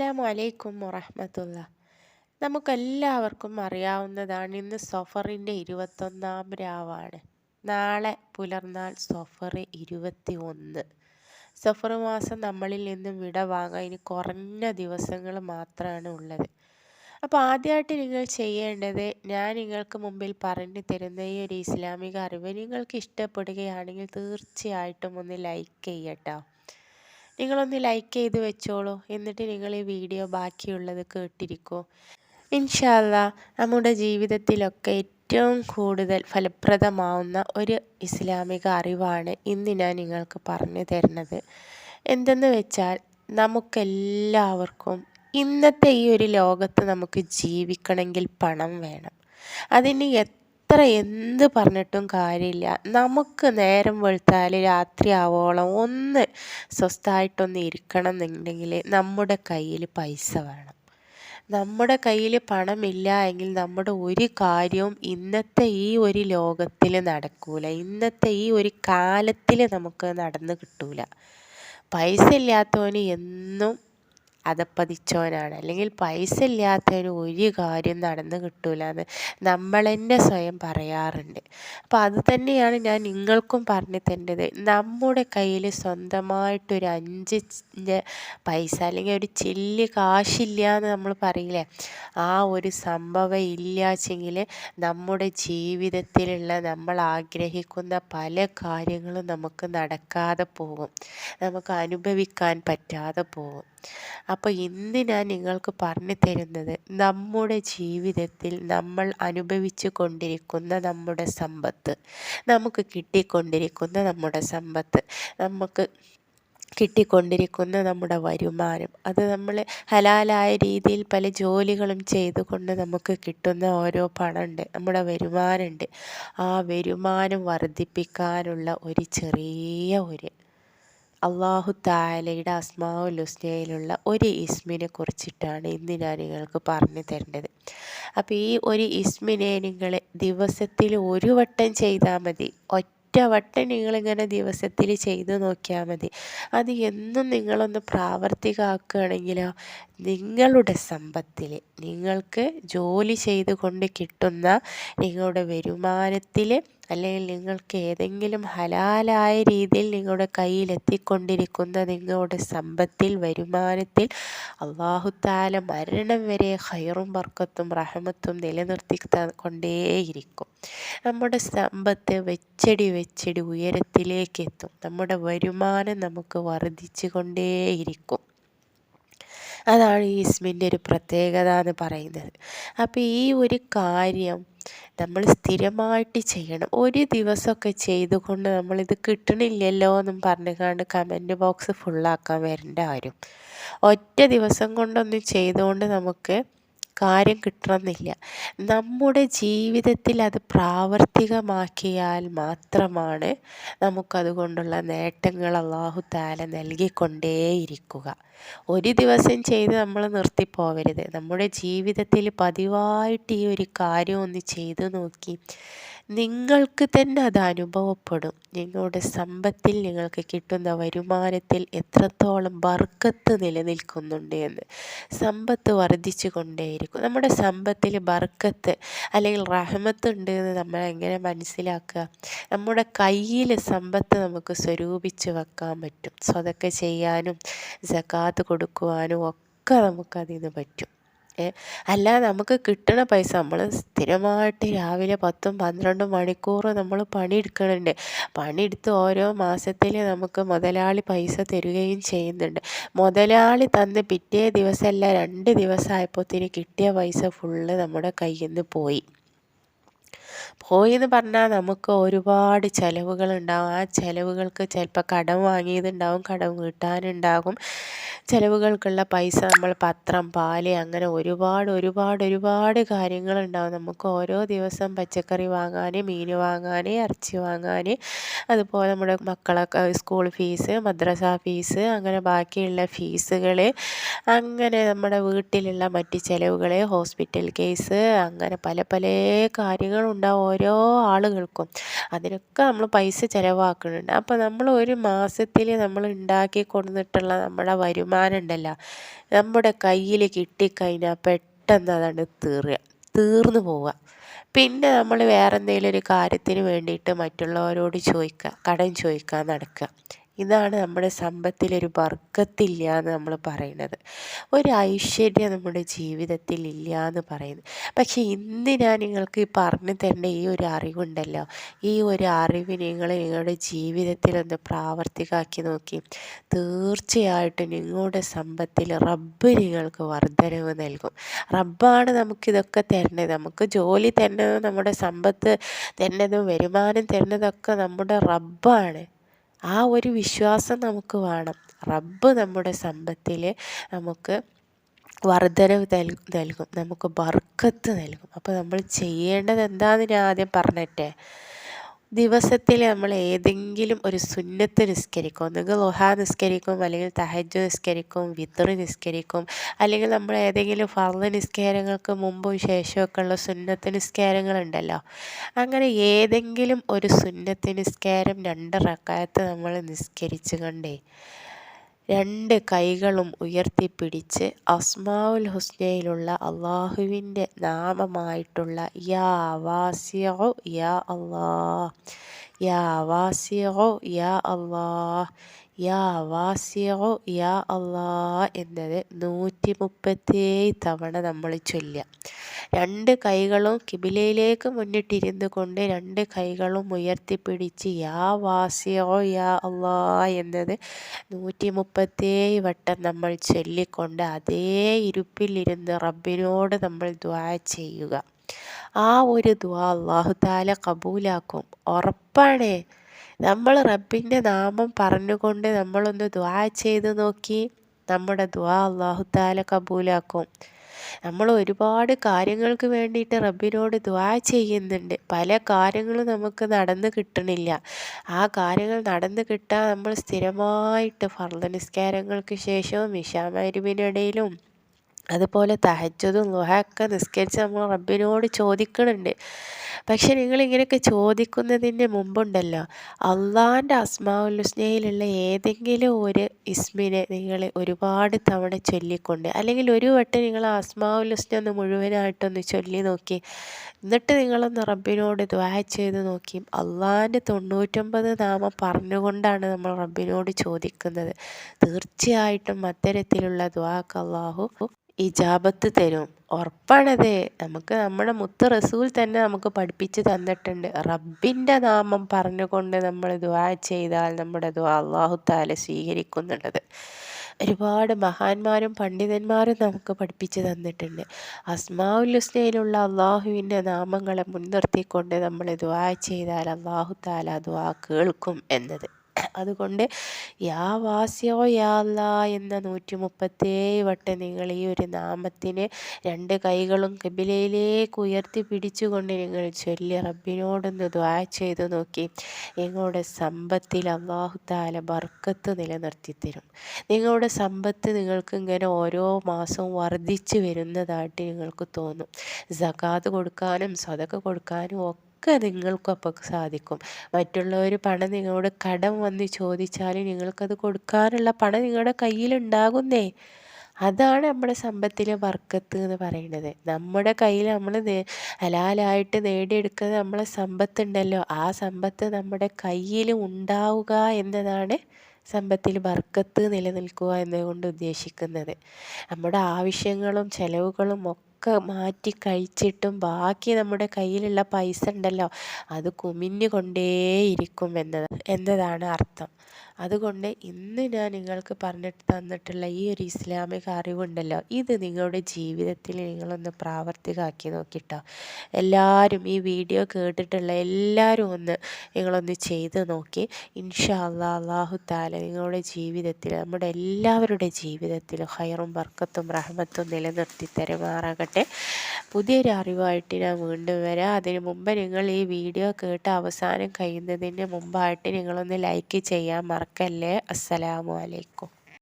അസ്സലാമു അലൈക്കും വറഹമത്തുള്ള. നമുക്കെല്ലാവർക്കും അറിയാവുന്നതാണ് ഇന്ന് സൊഫറിന്റെ ഇരുപത്തൊന്നാം രാവാണ്. നാളെ പുലർന്നാൾ സൊഫർ ഇരുപത്തി ഒന്ന് സഫർ മാസം നമ്മളിൽ നിന്നും വിട വാങ്ങാൻ ഇനി കുറഞ്ഞ ദിവസങ്ങൾ മാത്രമാണ് ഉള്ളത്. അപ്പോൾ ആദ്യമായിട്ട് നിങ്ങൾ ചെയ്യേണ്ടത് ഞാൻ നിങ്ങൾക്ക് മുമ്പിൽ പറഞ്ഞു തരുന്ന ഈ ഒരു ഇസ്ലാമിക അറിവ് നിങ്ങൾക്ക് ഇഷ്ടപ്പെടുകയാണെങ്കിൽ തീർച്ചയായിട്ടും ഒന്ന് ലൈക്ക് ചെയ്യട്ടോ. നിങ്ങളൊന്ന് ലൈക്ക് ചെയ്ത് വെച്ചോളൂ. എന്നിട്ട് നിങ്ങൾ ഈ വീഡിയോ ബാക്കിയുള്ളത് കേട്ടിരിക്കൂ. ഇൻഷാല്ല നമ്മുടെ ജീവിതത്തിലൊക്കെ ഏറ്റവും കൂടുതൽ ഫലപ്രദമാവുന്ന ഒരു ഇസ്ലാമിക അറിവാണ് ഇന്ന് ഞാൻ നിങ്ങൾക്ക് പറഞ്ഞു തരുന്നത്. എന്തെന്ന് വെച്ചാൽ നമുക്കെല്ലാവർക്കും ഇന്നത്തെ ഈ ഒരു ലോകത്ത് നമുക്ക് ജീവിക്കണമെങ്കിൽ പണം വേണം. അതിന് എത്ര എന്ത് പറഞ്ഞിട്ടും കാര്യമില്ല. നമുക്ക് നേരം വെളുത്താൽ രാത്രി ആവോളം ഒന്ന് സ്വസ്ഥമായിട്ടൊന്ന് ഇരിക്കണം എന്നുണ്ടെങ്കിൽ നമ്മുടെ കയ്യിൽ പൈസ വേണം. നമ്മുടെ കയ്യിൽ പണമില്ല എങ്കിൽ നമ്മുടെ ഒരു കാര്യവും ഇന്നത്തെ ഈ ഒരു ലോകത്തിൽ നടക്കൂല. ഇന്നത്തെ ഈ ഒരു കാലത്തിൽ നമുക്ക് നടന്നു കിട്ടൂല. പൈസ ഇല്ലാത്തവന് എന്നും അതപ്പതിച്ചവനാണ്. അല്ലെങ്കിൽ പൈസ ഇല്ലാത്തവന് ഒരു കാര്യം നടന്നു കിട്ടൂല എന്ന് നമ്മൾ തന്നെ സ്വയം പറയാറുണ്ട്. അപ്പോൾ അത് തന്നെയാണ് ഞാൻ നിങ്ങൾക്കും പറഞ്ഞു തരേണ്ടത് നമ്മുടെ കയ്യിൽ സ്വന്തമായിട്ടൊരു അഞ്ച് പൈസ അല്ലെങ്കിൽ ഒരു ചില്ല് കാശില്ല എന്ന് നമ്മൾ പറയില്ലേ? ആ ഒരു സംഭവം ഇല്ലാച്ചെങ്കിൽ നമ്മുടെ ജീവിതത്തിലുള്ള നമ്മൾ ആഗ്രഹിക്കുന്ന പല കാര്യങ്ങളും നമുക്ക് നടക്കാതെ പോകും. നമുക്ക് അനുഭവിക്കാൻ പറ്റാതെ പോകും. അപ്പോൾ ഇന്ന് ഞാൻ നിങ്ങൾക്ക് പറഞ്ഞു തരുന്നത്? നമ്മുടെ ജീവിതത്തിൽ നമ്മൾ അനുഭവിച്ചു കൊണ്ടിരിക്കുന്ന നമ്മുടെ സമ്പത്ത് നമുക്ക് കിട്ടിക്കൊണ്ടിരിക്കുന്ന നമ്മുടെ സമ്പത്ത് നമുക്ക് കിട്ടിക്കൊണ്ടിരിക്കുന്ന നമ്മുടെ വരുമാനം അത് നമ്മൾ ഹലാലായ രീതിയിൽ പല ജോലികളും ചെയ്തുകൊണ്ട് നമുക്ക് കിട്ടുന്ന ഓരോ പണമുണ്ട് നമ്മുടെ വരുമാനമുണ്ട്. ആ വരുമാനം വർദ്ധിപ്പിക്കാനുള്ള ഒരു ചെറിയ ഒരു അള്ളാഹു താലയുടെ അസ്മാവുലുസ്നയിലുള്ള ഒരു ഇസ്മിനെ കുറിച്ചിട്ടാണ് ഇന്ന് ഞാൻ നിങ്ങൾക്ക് പറഞ്ഞു തരേണ്ടത്. അപ്പോൾ ഈ ഒരു ഇസ്മിനെ നിങ്ങൾ ദിവസത്തിൽ ഒരു വട്ടം ചെയ്താൽ മതി. ഒറ്റ വട്ടം നിങ്ങളിങ്ങനെ ദിവസത്തിൽ ചെയ്ത് നോക്കിയാൽ മതി. അത് എന്നും നിങ്ങളൊന്ന് പ്രാവർത്തികമാക്കുകയാണെങ്കിലോ നിങ്ങളുടെ സമ്പത്തിൽ നിങ്ങൾക്ക് ജോലി ചെയ്തുകൊണ്ട് കിട്ടുന്ന നിങ്ങളുടെ വരുമാനത്തിൽ അല്ലെങ്കിൽ നിങ്ങൾക്ക് ഏതെങ്കിലും ഹലാലായ രീതിയിൽ നിങ്ങളുടെ കയ്യിലെത്തിക്കൊണ്ടിരിക്കുന്ന നിങ്ങളുടെ സമ്പത്തിൽ വരുമാനത്തിൽ അള്ളാഹുത്താല മരണം വരെ ഹൈറും ബർക്കത്തും റഹമത്തും നിലനിർത്തി കൊണ്ടേയിരിക്കും. നമ്മുടെ സമ്പത്ത് വെച്ചടി വെച്ചടി ഉയരത്തിലേക്ക് എത്തും നമ്മുടെ വരുമാനം നമുക്ക് വർദ്ധിച്ചു കൊണ്ടേയിരിക്കും. അതാണ് ഈ ഇസ്മിന്റെ ഒരു പ്രത്യേകത എന്ന് പറയുന്നത്. അപ്പോൾ ഈ ഒരു കാര്യം നമ്മൾ സ്ഥിരമായിട്ട് ചെയ്യണം. ഒരു ദിവസമൊക്കെ ചെയ്തുകൊണ്ട് നമ്മളിത് കിട്ടണില്ലല്ലോ എന്നും പറഞ്ഞുകൊണ്ട് കമന്റ് ബോക്സ് ഫുള്ളാക്കാൻ വരേണ്ട ആരും ഒറ്റ ദിവസം കൊണ്ടൊന്നും ചെയ്തുകൊണ്ട് നമുക്ക് കാര്യം കിട്ടണമെന്നില്ല. നമ്മുടെ ജീവിതത്തിൽ അത് പ്രാവർത്തികമാക്കിയാൽ മാത്രമാണ് നമുക്കതുകൊണ്ടുള്ള നേട്ടങ്ങൾ അള്ളാഹു താല നൽകിക്കൊണ്ടേയിരിക്കുക. ഒരു ദിവസം ചെയ്ത് നമ്മൾ നിർത്തിപ്പോവരുത്. നമ്മുടെ ജീവിതത്തിൽ പതിവായിട്ട് ഈ ഒരു കാര്യം ഒന്ന് ചെയ്തു നോക്കി. നിങ്ങൾക്ക് തന്നെ അത് അനുഭവപ്പെടും. നിങ്ങളുടെ സമ്പത്തിൽ നിങ്ങൾക്ക് കിട്ടുന്ന വരുമാനത്തിൽ എത്രത്തോളം ബർക്കത്ത് നിലനിൽക്കുന്നുണ്ട് എന്ന്. സമ്പത്ത് വർദ്ധിച്ചു കൊണ്ടേയിരിക്കും നമ്മുടെ സമ്പത്തിൽ ബർക്കത്ത് അല്ലെങ്കിൽ റഹമത്ത് ഉണ്ട് എന്ന് നമ്മൾ എങ്ങനെ മനസ്സിലാക്കുക? നമ്മുടെ കയ്യിൽ സമ്പത്ത് നമുക്ക് സ്വരൂപിച്ച് വെക്കാൻ പറ്റും. സ്വതൊക്കെ ചെയ്യാനും ജക്കാത്ത് കൊടുക്കുവാനും ഒക്കെ നമുക്കതിൽ നിന്ന് പറ്റും. അല്ല നമുക്ക് കിട്ടണ പൈസ നമ്മൾ സ്ഥിരമായിട്ട് രാവിലെ പത്തും പന്ത്രണ്ടും മണിക്കൂർ നമ്മൾ പണിയെടുക്കണുണ്ട്. പണിയെടുത്ത് ഓരോ മാസത്തിൽ നമുക്ക് മുതലാളി പൈസ തരികയും ചെയ്യുന്നുണ്ട്. മുതലാളി തന്ന് പിറ്റേ ദിവസമല്ല രണ്ട് ദിവസമായപ്പോഴത്തേന് കിട്ടിയ പൈസ ഫുള്ള് നമ്മുടെ കയ്യിൽ നിന്ന് പോയി. പോയി എന്ന് പറഞ്ഞാൽ നമുക്ക് ഒരുപാട് ചിലവുകളുണ്ടാവും. ആ ചിലവുകൾക്ക് ചിലപ്പോൾ കടം വാങ്ങിയതുണ്ടാവും കടം വീട്ടാനുണ്ടാകും. ചിലവുകൾക്കുള്ള പൈസ നമ്മൾ പത്രം പാൽ അങ്ങനെ ഒരുപാട് ഒരുപാട് ഒരുപാട് കാര്യങ്ങളുണ്ടാവും. നമുക്ക് ഓരോ ദിവസം പച്ചക്കറി വാങ്ങാൻ മീൻ വാങ്ങാൻ ഇറച്ചി വാങ്ങാൻ അതുപോലെ നമ്മുടെ മക്കളൊക്കെ സ്കൂൾ ഫീസ് മദ്രസ ഫീസ് അങ്ങനെ ബാക്കിയുള്ള ഫീസുകൾ അങ്ങനെ നമ്മുടെ വീട്ടിലുള്ള മറ്റ് ചിലവുകൾ ഹോസ്പിറ്റൽ കേസ് അങ്ങനെ പല പല കാര്യങ്ങളുണ്ട്. ഉണ്ടാവും ഓരോ ആളുകൾക്കും അതിനൊക്കെ നമ്മൾ പൈസ ചിലവാക്കുന്നുണ്ട്. അപ്പോൾ നമ്മൾ ഒരു മാസത്തിൽ നമ്മൾ ഉണ്ടാക്കി കൊടുത്തിട്ടുള്ള നമ്മുടെ വരുമാനം ഉണ്ടല്ലോ നമ്മുടെ കയ്യിൽ കിട്ടിക്കഴിഞ്ഞാൽ പെട്ടെന്ന് അതാണ് തീറുക തീർന്നു പോവുക. പിന്നെ നമ്മൾ വേറെ എന്തെങ്കിലും ഒരു കാര്യത്തിന് വേണ്ടിയിട്ട് മറ്റുള്ളവരോട് ചോദിക്കുക കടം ചോദിക്കാൻ നടക്കുക. ഇതാണ് നമ്മുടെ സമ്പത്തിലൊരു വർഗത്തില്ല എന്ന് നമ്മൾ പറയുന്നത്. ഒരു ഐശ്വര്യം നമ്മുടെ ജീവിതത്തിൽ ഇല്ല എന്ന് പറയുന്നത്. പക്ഷേ ഇന്ന് ഞാൻ നിങ്ങൾക്ക് പറഞ്ഞു തരേണ്ട ഈ ഒരു അറിവുണ്ടല്ലോ? ഈ ഒരു അറിവ് നിങ്ങൾ നിങ്ങളുടെ ജീവിതത്തിൽ ഒന്ന് പ്രാവർത്തികമാക്കി നോക്കി. തീർച്ചയായിട്ടും നിങ്ങളുടെ സമ്പത്തിൽ റബ്ബ് നിങ്ങൾക്ക് വർധനവ് നൽകും. റബ്ബാണ് നമുക്കിതൊക്കെ തരേണ്ടത് നമുക്ക് ജോലി തരുന്നതും നമ്മുടെ സമ്പത്ത് തരുന്നതും വരുമാനം തരുന്നതൊക്കെ നമ്മുടെ റബ്ബാണ്. ആ ഒരു വിശ്വാസം നമുക്ക് വേണം. റബ്ബ് നമ്മുടെ സമ്പത്തിൽ നമുക്ക് വർധനവ് നൽകും. നമുക്ക് ബർക്കത്ത് നൽകും. അപ്പോൾ നമ്മൾ ചെയ്യേണ്ടത് എന്താണെന്ന് ഞാൻ ആദ്യം പറഞ്ഞിട്ടേ? ദിവസത്തിൽ നമ്മൾ ഏതെങ്കിലും ഒരു സുന്നത്ത് നിസ്കരിക്കും. ഒന്നുകിൽ ലുഹ നിസ്കരിക്കും അല്ലെങ്കിൽ തഹജ് നിസ്കരിക്കും വിത്ര നിസ്കരിക്കും അല്ലെങ്കിൽ നമ്മൾ ഏതെങ്കിലും ഫർദ് നിസ്കാരങ്ങൾക്ക് മുമ്പും ശേഷമൊക്കെ ഉള്ള സുന്നത്ത് നിസ്കാരങ്ങളുണ്ടല്ലോ. അങ്ങനെ ഏതെങ്കിലും ഒരു സുന്നത്ത് നിസ്കാരം രണ്ട് റക്കായത്ത് നമ്മൾ നിസ്കരിച്ചു കണ്ടേ രണ്ട് കൈകളും ഉയർത്തിപ്പിടിച്ച് അസ്മാവുൽ ഹുസ്നയിലുള്ള അള്ളാഹുവിന്റെ നാമമായിട്ടുള്ള യാ വാസിയോ യാ അള്ളാ യാ വാസിയോ യാ അള്ളാ യാ വാസിയോ യാ അള്ളാ എന്നത് നൂറ്റി മുപ്പത്തി തവണ നമ്മൾ ചൊല്ലുക. രണ്ട് കൈകളും കിബിലയിലേക്ക് മുന്നിട്ടിരുന്നു കൊണ്ട് രണ്ട് കൈകളും ഉയർത്തിപ്പിടിച്ച് യാ വാസിയോ യാ അള്ളാ എന്നത് നൂറ്റി മുപ്പത്തേഴ് വട്ടം നമ്മൾ ചൊല്ലിക്കൊണ്ട് അതേ ഇരുപ്പിലിരുന്ന് റബ്ബിനോട് നമ്മൾ ദ്വാ ചെയ്യുക. ആ ഒരു ദ്വാ അള്ളാഹു താല കബൂലാക്കും. ഉറപ്പാണേ. നമ്മൾ റബ്ബിന്റെ നാമം പറഞ്ഞുകൊണ്ട് നമ്മളൊന്ന് ദ്വാ ചെയ്ത് നോക്കി നമ്മുടെ ദ്വാ അള്ളാഹു താല കബൂലാക്കും. നമ്മൾ ഒരുപാട് കാര്യങ്ങൾക്ക് വേണ്ടിയിട്ട് റബ്ബിനോട് ദ്വാ ചെയ്യുന്നുണ്ട്. പല കാര്യങ്ങളും നമുക്ക് നടന്നു കിട്ടണില്ല. ആ കാര്യങ്ങൾ നടന്നു കിട്ടാൻ നമ്മൾ സ്ഥിരമായിട്ട് ഫർദ നിസ്കാരങ്ങൾക്ക് ശേഷവും ഇഷാമരുവിനിടയിലും അതുപോലെ തഹജ്ജുദും ലുഹയൊക്കെ നിസ്കരിച്ച് നമ്മൾ റബ്ബിനോട് ചോദിക്കണുണ്ട്. പക്ഷെ നിങ്ങൾ ഇങ്ങനെയൊക്കെ ചോദിക്കുന്നതിന് മുമ്പുണ്ടല്ലോ അള്ളാന്റെ അസ്മാഉൽ ഹുസ്നയിലുള്ള ഏതെങ്കിലും ഒരു ഇസ്മിനെ നിങ്ങൾ ഒരുപാട് തവണ ചൊല്ലിക്കൊണ്ട് അല്ലെങ്കിൽ ഒരു വട്ടം നിങ്ങൾ അസ്മാഉൽ ഹുസ്ന ഒന്ന് മുഴുവനായിട്ടൊന്ന് ചൊല്ലി നോക്കി എന്നിട്ട് നിങ്ങളൊന്ന് റബ്ബിനോട് ദ്വാ ചെയ്ത് നോക്കി അള്ളാന്റെ തൊണ്ണൂറ്റൊമ്പത് നാമം പറഞ്ഞുകൊണ്ടാണ് നമ്മൾ റബ്ബിനോട് ചോദിക്കുന്നത്. തീർച്ചയായിട്ടും അത്തരത്തിലുള്ള ദ്വാക്ക് അള്ളാഹു ഇജാബത്ത് തരും. ഉറപ്പാണത്. നമുക്ക് നമ്മുടെ മുത്ത് റസൂൽ തന്നെ നമുക്ക് പഠിപ്പിച്ച് തന്നിട്ടുണ്ട്. റബ്ബിന്റെ നാമം പറഞ്ഞുകൊണ്ട് നമ്മൾ ദുആ ചെയ്താൽ നമ്മുടെ ദുആ അള്ളാഹു താല സ്വീകരിക്കുന്നുള്ളത് ഒരുപാട് മഹാന്മാരും പണ്ഡിതന്മാരും നമുക്ക് പഠിപ്പിച്ച് തന്നിട്ടുണ്ട്. അസ്മാഉൽ ഹുസ്നയിലുള്ള അള്ളാഹുവിന്റെ നാമങ്ങളെ മുൻനിർത്തിക്കൊണ്ട് നമ്മൾ ദുആ ചെയ്താൽ അള്ളാഹു താല ദുആ കേൾക്കും എന്നത്. അതുകൊണ്ട് യാ വാസ്യോ യാല്ല എന്ന നൂറ്റി മുപ്പത്തേഴ് വട്ടം നിങ്ങൾ ഈ ഒരു നാമത്തിന് രണ്ട് കൈകളും കബിലയിലേക്ക് ഉയർത്തി പിടിച്ചുകൊണ്ട് നിങ്ങൾ ചൊല്ലി റബ്ബിനോടൊന്ന് ദ്വാ ചെയ്ത് നോക്കി. നിങ്ങളുടെ സമ്പത്തിൽ അള്ളാഹുദാല ബർക്കത്ത് നിലനിർത്തി തരും. നിങ്ങളുടെ സമ്പത്ത് നിങ്ങൾക്ക് ഇങ്ങനെ ഓരോ മാസവും വർദ്ധിച്ചു വരുന്നതായിട്ട് നിങ്ങൾക്ക് തോന്നും. സകാത് കൊടുക്കാനും സ്വതക്ക കൊടുക്കാനും ഒക്കെ ഒക്കെ നിങ്ങൾക്കൊപ്പം സാധിക്കും. മറ്റുള്ളവർ പണം നിങ്ങളോട് കടം വന്ന് ചോദിച്ചാൽ നിങ്ങൾക്കത് കൊടുക്കാനുള്ള പണം നിങ്ങളുടെ കയ്യിലുണ്ടാകുന്നേ. അതാണ് നമ്മുടെ സമ്പത്തിലെ വർക്കത്ത് എന്ന് പറയുന്നത്. നമ്മുടെ കയ്യിൽ നമ്മൾ ഹലാലായിട്ട് നേടിയെടുക്കുന്ന നമ്മളെ സമ്പത്തുണ്ടല്ലോ. ആ സമ്പത്ത് നമ്മുടെ കയ്യിൽ ഉണ്ടാവുക എന്നതാണ് സമ്പത്തിൽ വർക്കത്ത് നിലനിൽക്കുക എന്നതുകൊണ്ട് ഉദ്ദേശിക്കുന്നത്. നമ്മുടെ ആവശ്യങ്ങളും ചെലവുകളും ഒക്കെ ഒക്കെ മാറ്റി കഴിച്ചിട്ടും ബാക്കി നമ്മുടെ കയ്യിലുള്ള പൈസ ഉണ്ടല്ലോ അത് കുമിഞ്ഞു കൊണ്ടേയിരിക്കും എന്നത് എന്നതാണ് അർത്ഥം. അതുകൊണ്ട് ഇന്ന് ഞാൻ നിങ്ങൾക്ക് പറഞ്ഞിട്ട് തന്നിട്ടുള്ള ഈ ഒരു ഇസ്ലാമിക അറിവുണ്ടല്ലോ ഇത് നിങ്ങളുടെ ജീവിതത്തിൽ നിങ്ങളൊന്ന് പ്രാവർത്തികമാക്കി നോക്കിട്ടോ. എല്ലാവരും ഈ വീഡിയോ കേട്ടിട്ടുള്ള എല്ലാവരും ഒന്ന് നിങ്ങളൊന്ന് ചെയ്ത് നോക്കി. ഇൻഷാ അല്ലാ അള്ളാഹു താല നിങ്ങളുടെ ജീവിതത്തിൽ നമ്മുടെ എല്ലാവരുടെ ജീവിതത്തിലും ഹൈറും ബർക്കത്തും റഹ്മത്തും നിലനിർത്തി തരുമാറാകട്ടെ. പുതിയൊരു അറിവായിട്ട് ഞാൻ വീണ്ടും വരാം. അതിന് മുമ്പ് നിങ്ങൾ ഈ വീഡിയോ കേട്ട് അവസാനം കഴിയുന്നതിന് മുമ്പായിട്ട് നിങ്ങളൊന്ന് ലൈക്ക് ചെയ്യാൻ മറക്കല്ലേ. അസ്സലാമു അലൈക്കും.